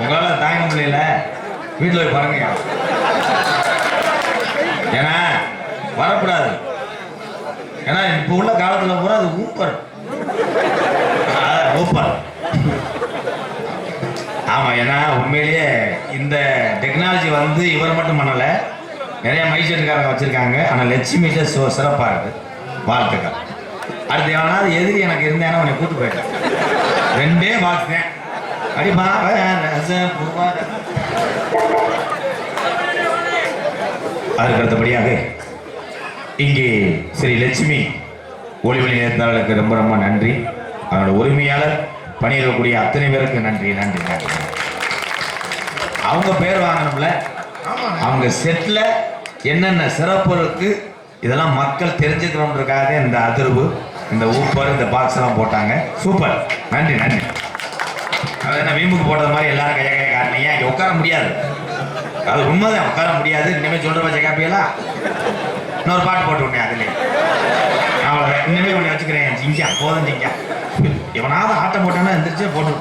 உங்களால் தாங்க முடியல. வீட்டில் போய் பாருங்க ஏன்னா வரக்கூடாது. ஏன்னா இப்போ உள்ள காலத்தில் பூரா அது ஊப்பர் ஊப்பர் ஆமாம் ஏன்னா உண்மையிலேயே இந்த டெக்னாலஜி வந்து இவர் மட்டும் பண்ணலை. நிறைய மைசூர்காரங்க வச்சுருக்காங்க. ஆனால் லட்சுமிட்ட சோ சிறப்பாக இருக்குது வாழ்த்துக்கள். அடுத்து எவனாவது எதிரி எனக்கு இருந்தேன்னா உன்னை கூட்டு போயிட்டேன். ரெண்டே பார்த்தேன் அடிப்பா அதுக்கு அடுத்தபடியாக இங்கே ஸ்ரீ லட்சுமி ஒளிவெளி நேர்ந்தாளருக்கு ரொம்ப ரொம்ப நன்றி. அவனோட உரிமையாளர் பணியிடக்கூடிய அத்தனை பேருக்கு நன்றி நன்றி நன்றி. அவங்க பேர் வாங்கணும்ல? அவங்க செட்டில் என்னென்ன சிறப்பு இருக்கு? இதெல்லாம் மக்கள் தெரிஞ்சுக்கணுன்றதுக்காக இந்த அதிர்வு இந்த ஊப்பர் இந்த பாக்ஸ் எல்லாம் போட்டாங்க. சூப்பர். நன்றி நன்றி. என்ன வீம்புக்கு போட்டது மாதிரி எல்லாரும் கையை கையை காட்டினீங்க. இங்கே உட்கார முடியாது. அது உண்மைதான் உட்கார முடியாது. இனிமேல் சொல்கிற பச்சை காப்பியெல்லாம் இன்னொரு பாட்டு போட்டு விட்டேன் அதுலேயே. அவ்வளோதான் இனிமேல் ஒன்று வச்சுக்கிறேன். ஜிங்கா போதும் ஜிங்கா எவனாவது ஆட்டம் போட்டானா எந்திரிச்சே போட்டு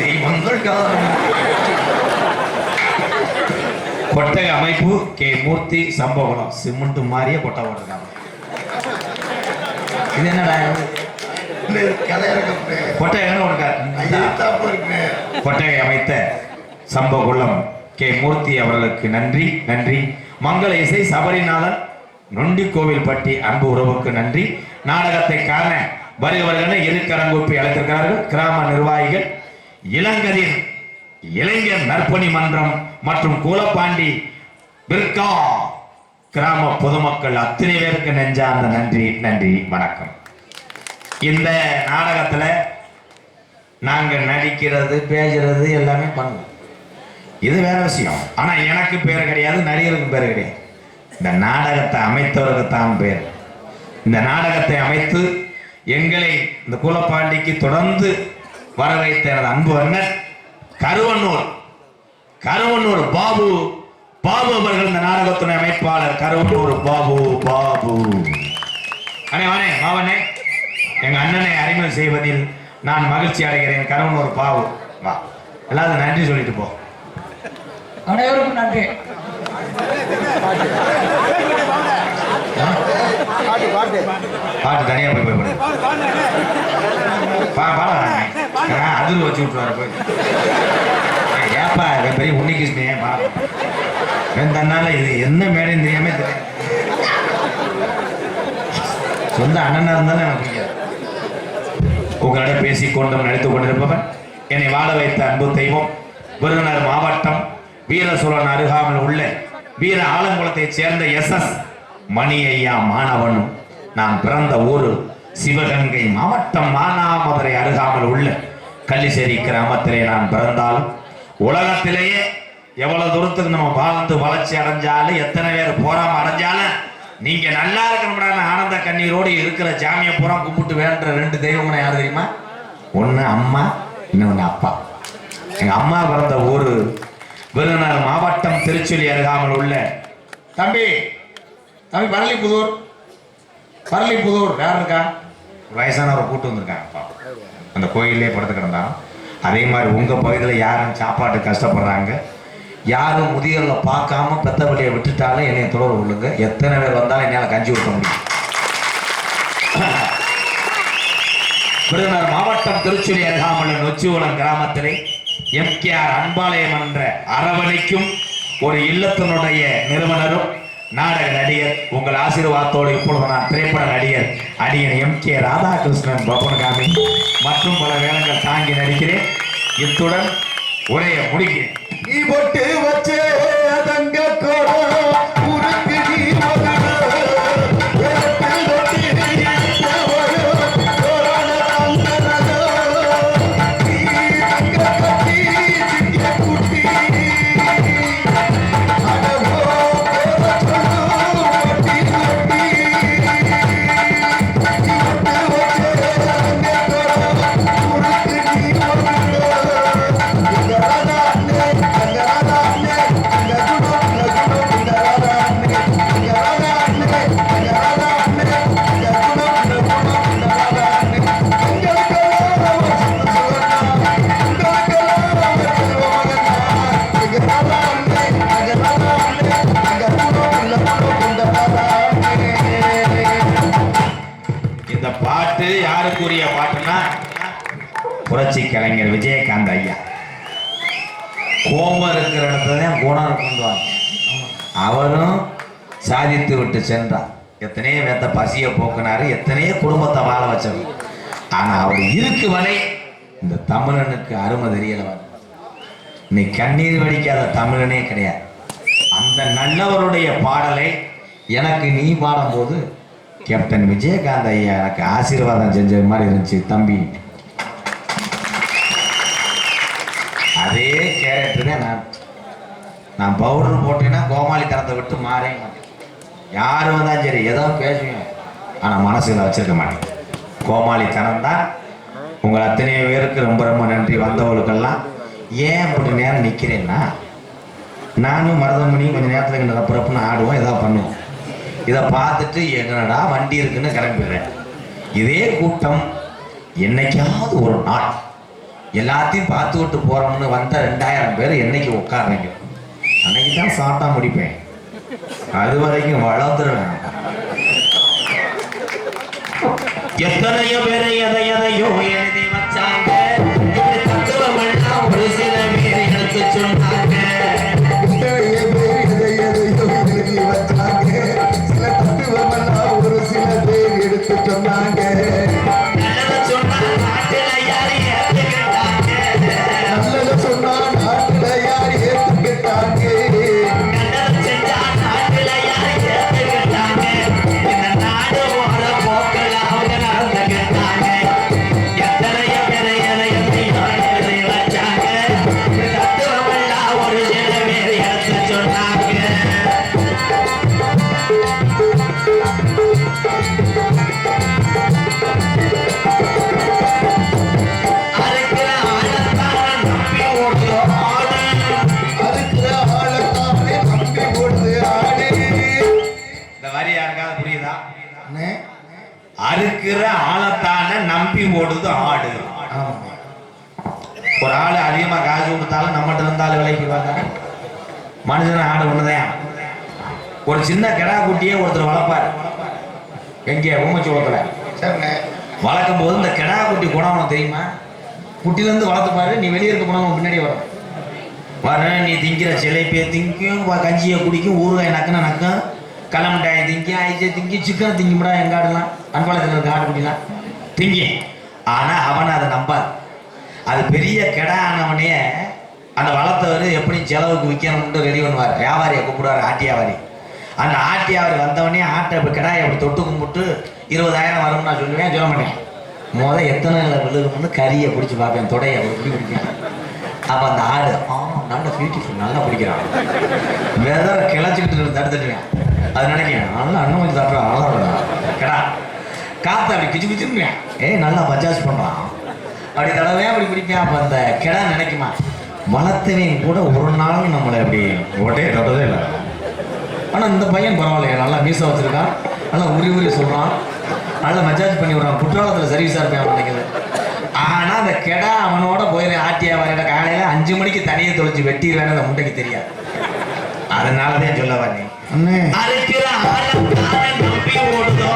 தெய்வங்கள் கொட்டகை அமைப்பு கே. மூர்த்தி சம்பவனம். சிமெண்ட் மாதிரியே கொட்டை போட்டிருக்காங்க. இது என்னடா கொட்டகை அமைத்த சம்பகுளம் கே. மூர்த்தி அவர்களுக்கு நன்றி நன்றி. மங்கள இசை சபரிநாதன் நொண்டி கோவில்பட்டி அன்பு உறவுக்கு நன்றி. நாடகத்தை காண வருகிறவர்கள் இருக்கரங்குப்பி அழைத்திருக்கிறார்கள். கிராம நிர்வாகிகள் இளங்கதிர் இளைஞர் நற்பணி மன்றம் மற்றும் கூலப்பாண்டி பிர்கா கிராம பொதுமக்கள் அத்தனை பேருக்கு நெஞ்சார்ந்த நன்றி நன்றி வணக்கம். இந்த நாடகத்தில் நாங்கள் நடிக்கிறது பேசுறது எல்லாமே பண்ணுவோம். இது வேற விஷயம். ஆனால் எனக்கு பேர் கிடையாது நடிகருக்கு பேர் கிடையாது. இந்த நாடகத்தை அமைத்தவருக்கு தான் பேர். இந்த நாடகத்தை அமைத்து எங்களை இந்த கூலப்பாண்டிக்கு தொடர்ந்து வர வைத்த எனது அன்பு அண்ணன் கருவன்னூர். கருவன்னூர் பாபு. பாபு அவர்கள் இந்த நாடகத்துறை அமைப்பாளர் கருவன்னூர் பாபு பாபு. அண்ணே வானே மாவனே எங்க அண்ணனை அறிமுகம் செய்வதில் நான் மகிழ்ச்சி அடைகிறேன். கருவன்னூர் பாபு வா. எல்லாரும் நன்றி சொல்லிட்டு போ. அனைவருக்கும் நன்றி. பாட்டு தனியா போய் போய் பாடு. அதில் வச்சு விட்டுருவாரு போய். ஏப்பா இவன் பெரிய உன்னிகிருஷ்ணே பா இவன் தன்னால இது என்ன மேடைன்னு தெரியாம தெரியும் சொந்த அண்ணனா இருந்தாலும் எனக்கு உங்களிடம் பேசிக் கொண்டும் நடித்துக் கொண்டிருப்பவன். என்னை வாழ வைத்த அன்பு தெய்வம் விருதுநகர் மாவட்டம் வீர சோழன் அருகாமல் உள்ள வீர ஆலங்குளத்தைச் சேர்ந்த எஸ் எஸ் மணி ஐயா மாணவனும் நான் பிறந்த ஊர் சிவகங்கை மாவட்டம் மானாமதுரை அருகாமல் உள்ள கள்ளிசேரி கிராமத்திலே நான் பிறந்தாலும் உலகத்திலேயே எவ்வளவு தூரத்துக்கு நம்ம வாழ்ந்து வளர்ச்சி அடைஞ்சாலும் எத்தனை பேர் போராம அடைஞ்சாலும் நீங்க நல்லா இருக்கணும்டான ஆனந்த கண்ணீரோடு இருக்கிற ஜாமிய பூரா கும்பிட்டு வேண்ட ரெண்டு தெய்வம்னா யார் தெரியுமா? ஒன்று அம்மா இன்னொன்று அப்பா. எங்கள் அம்மா பிறந்த ஊர் விருதுநகர் மாவட்டம் திருச்சொலி அருகாமல் உள்ள. தம்பி தம்பி பரளிப்புதூர் பரளிப்புதூர் யார் இருக்கா? வயசானவரை கூட்டு வந்திருக்காங்க அப்பா. அந்த கோயிலே படுத்து கிடந்தான் அதே மாதிரி உங்கள் பகுதியில் யாரும் சாப்பாட்டு கஷ்டப்படுறாங்க? யாரும் முதியோர்களை பார்க்காம பெத்த வழியை விட்டுட்டாலும் என்னை தொடர்பு கொள்ளுங்க. எத்தனை பேர் வந்தாலும் என்னால் கஞ்சி ஊற்ற முடியும். விருதுநகர் மாவட்டம் திருச்சுரி அருகாமல் நொச்சிகுளம் கிராமத்திலே எம்கேஆர் அன்பாலயம் என்ற அரவணைக்கும் ஒரு இல்லத்தினுடைய நிறுவனரும் நாடக நடிகர் உங்கள் ஆசீர்வாதத்தோடு இப்பொழுது நான் திரைப்பட நடிகர் அடியன் எம் கே ராதாகிருஷ்ணன் பப்பனகாமி மற்றும் பல வேளங்கள் தாங்கி நடிக்கிறேன். இத்துடன் உரையை முடிக்கிறேன். நீ பொட்டு வச்சே தங்க கோடா புரட்சி கலைஞர் விஜயகாந்த் ஐயா. கோபம் இருக்கிற இடத்துல தான் குணம் இருக்குன்றாங்க அவரும் சாதித்து விட்டு சென்றார். எத்தனையோ பேத்த பசியை போக்குனாரு எத்தனையோ குடும்பத்தை வாழ வச்சவர். ஆனால் அவர் இருக்கு வரை இந்த தமிழனுக்கு அருமை தெரியலவர் நீ கண்ணீர் வடிக்காத தமிழனே கிடையாது. அந்த நல்லவருடைய பாடலை எனக்கு நீ பாடும்போது கேப்டன் விஜயகாந்த் ஐயா எனக்கு ஆசீர்வாதம் செஞ்ச மாதிரி இருந்துச்சு தம்பி. நான் நான் பவுடர் போட்டேன்னா கோமாளி தரத்தை விட்டு மாறே மாட்டேன் யார் வந்தாலும் சரி ஏதோ பேசுவேன் ஆனால் மனசுல வச்சிருக்க மாட்டேன். கோமாளி தனம் தான். உங்கள் அத்தனை பேருக்கு ரொம்ப ரொம்ப நன்றி. வந்தவர்களுக்கெல்லாம் ஏன் இப்படி நேரம் நிற்கிறேன்னா நானும் மருதமணி கொஞ்ச நேரத்தில் இங்கே ரப்பரப்புன்னு ஆடுவோம் ஏதோ பண்ணுவோம். இதை பார்த்துட்டு என்னடா வண்டி இருக்குன்னு கிளம்பிடுறேன். இதே கூட்டம் என்னைக்காவது ஒரு நாள். எல்லாத்தையும் பார்த்து விட்டு போறோம்னு வந்த ரெண்டாயிரம் பேர் என்னைக்கு உட்காடுறீங்க அன்னைக்கு தான் சாப்பிட்டா முடிப்பேன். அது வரைக்கும் வளர்ந்துருவேன் எத்தனையோ பேரை எதை எதையோ என் ஓடுது ஆடு. ஒரு ஆள் அதிகமா காசு கொடுத்தாலும் நம்மகிட்ட இருந்தாலும் விலைக்குவாங்க மனுஷன் ஆடு ஒண்ணுதான். ஒரு சின்ன கிடா குட்டியே ஒருத்தர் வளர்ப்பார். எங்கே? ஊமச்சோளத்துல சரிண்ணே வளர்க்கும் போது இந்த கிடா குட்டி குணம் தெரியுமா? குட்டிலேருந்து வளர்த்து பாரு நீ வெளியே இருக்க உன் பின்னாடி வரும். வர நீ திங்கிற சிலைப்பியை திங்கும் கஞ்சியை குடிக்கும் ஊறுகாய் நக்குனா நக்கும் கல்லமிட்டாயை திங்கி ஐஜை திங்கி சிக்கன் திங்கும்டா எங்க ஆடுலாம்? அன்பாளத்தில் இருக்க ஆடு குட்டிலாம் திங்கி. ஆனால் அவன் அதை நம்பாது. அது பெரிய கெடா ஆனவனே அந்த வளர்த்தவர் எப்படி செலவுக்கு விற்கணும்னு ரெடி பண்ணுவார். வியாபாரியை கூப்பிடுவார் ஆட்டி வியாபாரி. அந்த ஆட்டி வியாபாரி வந்தவனே ஆட்டை இப்போ கிடாயை அப்படி தொட்டு கும்பிட்டு இருபதாயிரம் வரும்னு நான் சொல்லுவேன் சொல்ல மாட்டேன். முதல் எத்தனை விழுகும்னு கறியை பிடிச்சி பார்ப்பேன் தொடையை அப்படி பிடி பிடிப்பேன் அப்போ அந்த ஆடு ஆ நல்ல பியூட்டிஃபுல் நல்லா பிடிக்கிறான். வெதரை கிளச்சிக்கிட்டு தடுத்துட்டுவேன். அது நினைக்கிறேன் நல்லா அண்ணன் கொஞ்சம் தட்டுறான் நல்லா இருக்கா கிடா. காற்று அப்படி கிச்சு கிச்சுருவேன் ஏய் நல்லா மஜாஜ் பண்ணுறான் அப்படி தடவை அப்படி பிடிப்பேன் அப்போ அந்த கிடா நினைக்குமா? வளர்த்தவன் கூட ஒரு நாள் நம்மளை அப்படி ஒட்டே தொடவே இல்லை. ஆனால் இந்த பையன் பரவாயில்லையே. நல்லா மீசை வச்சிருக்கான். நல்லா உரி உரி சொல்கிறான் நல்லா மஜாஜ் பண்ணி விடுறான். குற்றாலத்தில் சர்வீஸாக இருப்பேன் நினைக்கிறது ஆனால் அந்த கெடா அவனோட போயிடுறேன் ஆட்டியா வரையில காலையில் அஞ்சு மணிக்கு தனியை தொலைச்சி வெட்டிடுவேன்னு அந்த முட்டைக்கு தெரியாது. அதனால தான் சொல்ல வரேன் அறுக்கிற ஆழத்தான நம்பி ஓடுதோ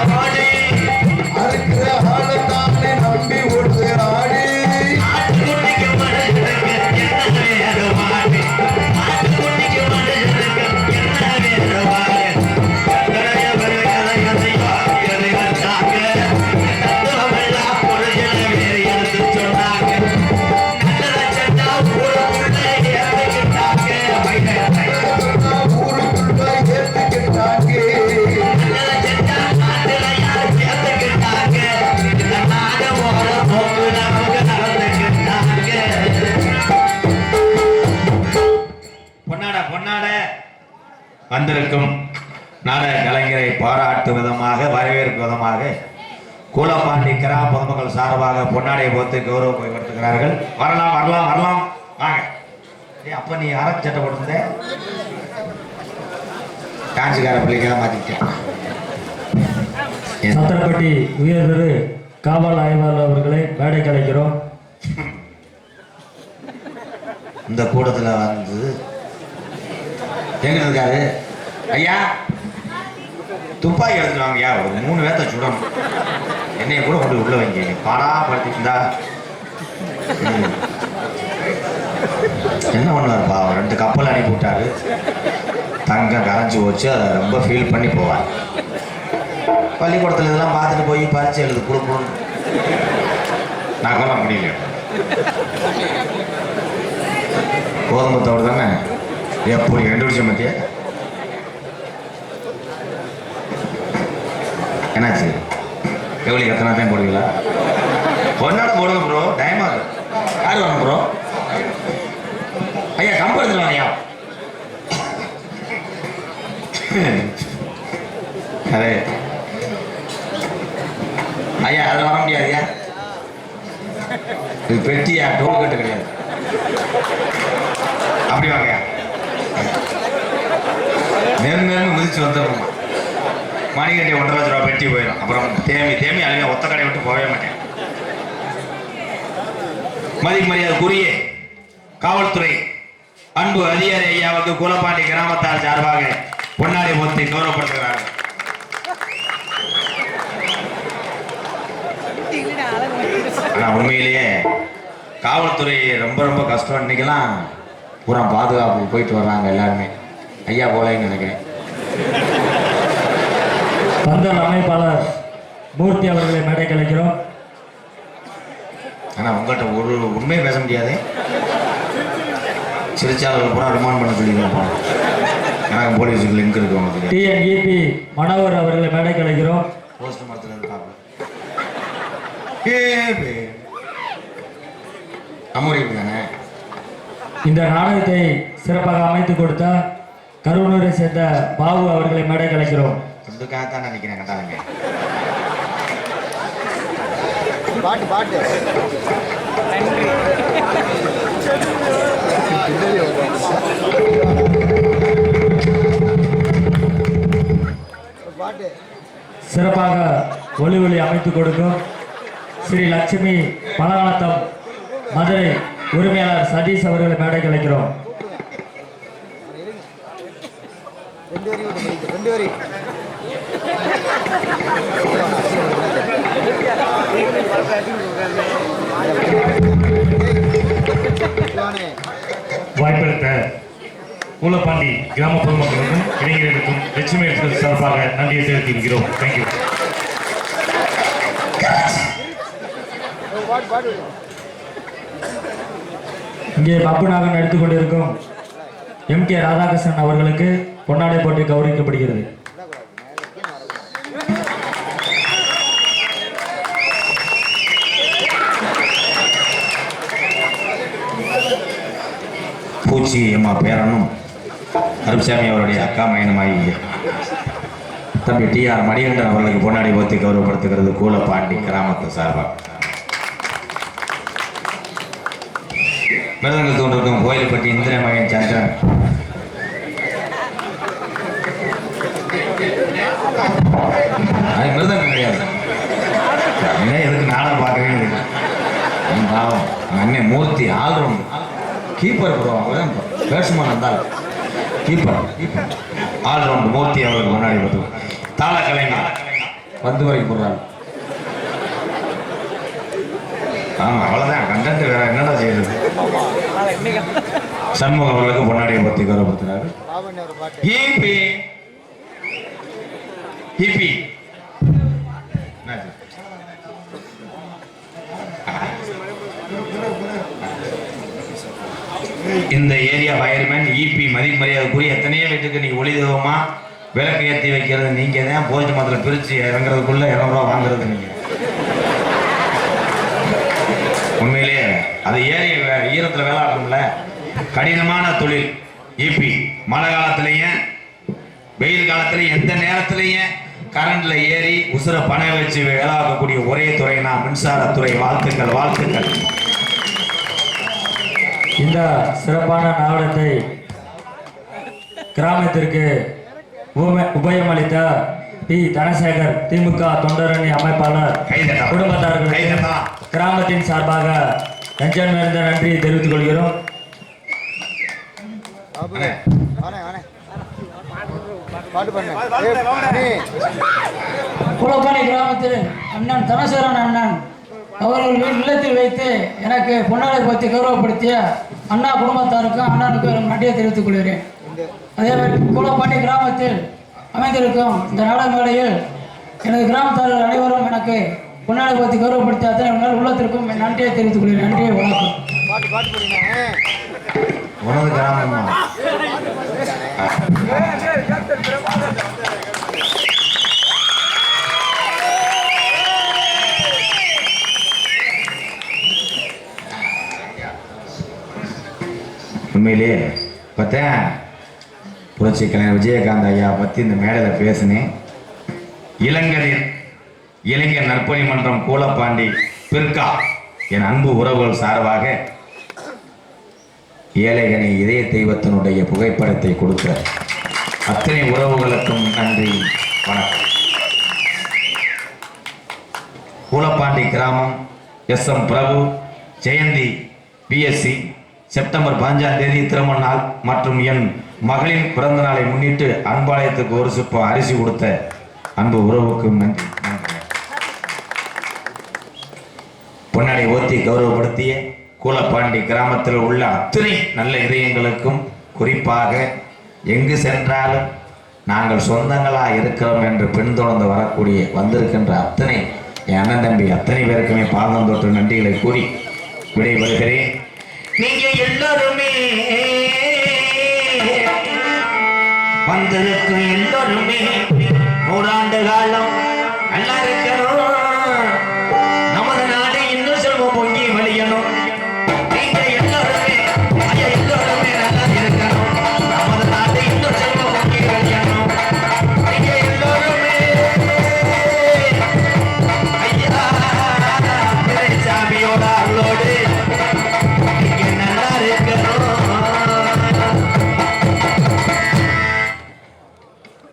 வந்திருக்கும் நாடக கலைஞரை பாராட்டும் விதமாக வரவேற்கும் விதமாக கூலப்பாண்டி கிராம பொதுமக்கள் சார்பாக பொன்னாடையை போத்து கௌரவம் பயன்படுத்துகிறார்கள் வரலாம் வரலாம் வரலாம். வாங்க. அப்ப நீ அரக்கு சட்டை போட்டிருந்த? டான்ஸுக்கார பிள்ளைக்கெல்லாம் மாத்திக்கிட்டேன் ஏன்? சத்திரப்பட்டி உயர் திரு காவல் ஆய்வாளர் அவர்களை மேடை கலைக்கிறோம். இந்த கூட்டத்துல வந்து எங்க இருக்காரு? ஐயா துப்பாக்கி எடுத்துட்டு வாங்கய்யா. ஒரு மூணு பேர்த்த சுடணும். என்னைய கூட கொண்டு உள்ள வைங்க. பாடா படுத்திருந்தா என்ன பண்ணுவார்ப்பா? பாவம் ரெண்டு கப்பல் அனுப்பி விட்டாரு. தங்கம் கரைஞ்சி போச்சு. அதை ரொம்ப ஃபீல் பண்ணி போவார். பள்ளிக்கூடத்தில் இதெல்லாம் பார்த்துட்டு போய் பரிச்சை எழுது கொடுக்கணும் நான் முடியல கோதுமத்தோடு தானே? எப்போ கண்டுபிடிச்ச மத்தியா? என்னாச்சு? எவ்வளோ எத்தனை டைம் போடுவீங்களா? ஒன்னோட போடுங்க ப்ரோ டைம் ஆகுது. யார் வரணும் ப்ரோ ஐயா கம்பு எடுத்துட்டு ஐயா. அதே ஐயா அதில் வர முடியாது ஐயா. இது பெட்டியா? டோல் கட்டு கிடையாது. அப்படி வாங்கய்யா நேர்ந்து நேர்ந்து மிதிச்சு வந்துடுறோம் மணிகண்டி ஒன்றரை லட்ச ரூபா பெட்டி போயிடும். அப்புறம் தேமி தேமி அழகாக ஒத்த கடை விட்டு போகவே மாட்டேன். மதிப்பு குறியே. காவல்துறை அன்பு அதிகாரி ஐயாவுக்கு குலப்பாண்டி கிராமத்தார் சார்பாக பொன்னாடி போத்தி கௌரவப்படுத்துகிறார்கள். ஆனா உண்மையிலேயே காவல்துறை ரொம்ப ரொம்ப கஷ்டம். இன்னைக்கெல்லாம் பூரா பாதுகாப்பு போயிட்டு வர்றாங்க எல்லாருமே. ஐயா போலேன்னு நினைக்கிறேன். பந்தல் அமைப்பாளர் மூர்த்தி அவர்களை மேடை கலைக்கிறோம் ஆனா உங்கள்கிட்ட ஒரு உண்மையை பேச முடியாது. சிறைச்சாலைகள் பூரா ரிமாண்ட் பண்ண சொல்லியிருக்கோம் எனக்கு போலீஸுக்கு லிங்க் இருக்கு உங்களுக்கு டிஎன்இபி மனோகர் அவர்களை மேடை கலைக்கிறோம் போஸ்ட் மரத்தில் இருக்காங்க அமௌரி தானே இந்த நாடகத்தை சிறப்பாக அமைத்து கொடுத்த கருவனூரை சேர்ந்த பாபு அவர்களை மேடை கலைக்கிறோம் இதுக்காக தான் நினைக்கிறேன் கட்டாதங்க பாட்டு பாட்டு. பாட்டு. சிறப்பாக ஒளி ஒளி அமைத்து கொடுக்கும் ஸ்ரீ லட்சுமி பலகாலத்தம் மதுரை உரிமையாளர் சதீஷ் அவர்களை மேடை கலைக்கிறோம் ரெண்டு வரி ரெண்டு வரி. வாய்ப்பளித்த மூலப்பாண்டி கிராம பொதுமக்களுக்கும் இளைஞர்களுக்கும் லட்சுமி எடுத்து சார்பாக நன்றியை செலுத்தியிருக்கிறோம் தேங்க்யூ இங்கே பப்புநாகன் நடித்துக்கொண்டிருக்கோம் எம் கே ராதாகிருஷ்ணன் அவர்களுக்கு பொன்னாடை போட்டி கௌரவிக்கப்படுகிறது. பூச்சி அம்மா பேரனும் அருப்சாமி அவருடைய அக்கா மயனமாகி தம்பி டி ஆர் மணிகண்டன் அவர்களுக்கு பொன்னாடி போத்தி கௌரவப்படுத்துகிறது கூலப்பாண்டி கிராமத்து சார்பாக மிருதங்கள் தோன்றிருக்கும் கோயில்பட்டி இந்திர மகன் சந்திரன். அது மிருதங்கம் கிடையாது. அண்ணே எதுக்கு நானும் பார்க்குறேன் பாவம் அண்ணன் Murthy all round keeper bro அவன் பேட்ஸ்மேன் இருந்தால் கீப்பர் ஆல்ரவுண்ட் மூர்த்தி அவருக்கு முன்னாடி பார்த்து தாள கலைஞர் பந்து வரைக்கும் போடுறாரு. ஆமாம் அவ்வளோதான் கண்டென்ட் வேற என்னடா செய்யுது சண்முகம் அவர்களுக்கு பொன்னாடியை பற்றி கௌரவப்படுத்துறாரு. பாபன் ஒரு இந்த ஏரியா ஃபயர்மேன் இபி மதிப்பு கூறி எத்தனையோ வீட்டுக்கு நீங்கள் ஒளி தெய்வமா விளக்கு ஏற்றி வைக்கிறது. நீங்கள் தான் போஸ்ட் மரத்தில் பிரித்து இறங்குறதுக்குள்ளே இரநூறுவா வாங்குறது நீங்கள் உண்மையிலேயே அது ஏறி வே- ஈரத்துல வேலை கடினமான தொழில் இபி மழை காலத்துலேயும் வெயில் காலத்துலயும் எந்த நேரத்துலையும் கரண்ட்ல ஏறி உசுர பணம் வச்சு வேலை ஒரே துறைனா மின்சாரத்துறை. வாழ்த்துக்கள் வாழ்த்துக்கள். இந்த சிறப்பான நாடகத்தை கிராமத்திற்கு உப- உபயமளித்த பி. தனசேகர் திமுக தொண்டரணி அமைப்பாளர். குடும்பத்தார்கள். கிராமத்தின் சார்பாக நெஞ்சம் நிறைந்த நன்றியை தெரிவித்துக் கொள்கிறோம். குளப்பாடி கிராமத்தில் அண்ணன் தனசேரன் அண்ணன் அவர்கள் இல்லத்தில் வைத்து எனக்கு பொன்னாடை பற்றி கௌரவப்படுத்திய அண்ணா குடும்பத்தாருக்கும் அண்ணனுக்கும் நன்றியை தெரிவித்துக் கொள்கிறேன் அதே மாதிரி கூலப்பாண்டி கிராமத்தில் அமைந்திருக்கும் இந்த நாடக மேடையில் எனது கிராமத்தார்கள் அனைவரும் எனக்கு பொன்னாடை பற்றி கௌரவப்படுத்திய அத்தனை உங்கள் உள்ளத்திற்கும் என் நன்றியை தெரிவித்துக் கொள்கிறேன் நன்றி வணக்கம் உனது கிராமமா உண்மையிலே பார்த்தேன் புரட்சி கலைஞர் விஜயகாந்த் ஐயா பற்றி இந்த மேடையில் பேசினேன். இளைஞரின் இளைஞர் நற்பணி மன்றம் கூலப்பாண்டி பிற்கா என் அன்பு உறவுகள் சார்பாக ஏழைகனை இதய தெய்வத்தினுடைய புகைப்படத்தை கொடுத்த அத்தனை உறவுகளுக்கும் நன்றி வணக்கம். கூலப்பாண்டி கிராமம் S M Prabhu Jayanthi BSc September பதினஞ்சாம் தேதி திருமண நாள் மற்றும் என் மகளின் பிறந்த நாளை முன்னிட்டு அன்பாலயத்துக்கு ஒரு சிப்பம் அரிசி கொடுத்த அன்பு உறவுக்கும் நன்றி. பொன்னாடி ஓத்தி கௌரவப்படுத்திய கூலப்பாண்டி கிராமத்தில் உள்ள அத்தனை நல்ல இதயங்களுக்கும் குறிப்பாக எங்கு சென்றாலும் நாங்கள் சொந்தங்களாக இருக்கிறோம் என்று பின்தொடர்ந்து வரக்கூடிய வந்திருக்கின்ற அத்தனை என் அண்ணன் தம்பி அத்தனை பேருக்குமே பாதம் தொட்டு நன்றிகளை கூறி விடைபெறுகிறேன். நீங்க எல்லாருமே வந்திருக்கும் எல்லாருமே நூறாண்டு காலம் நல்லா இருக்கணும்.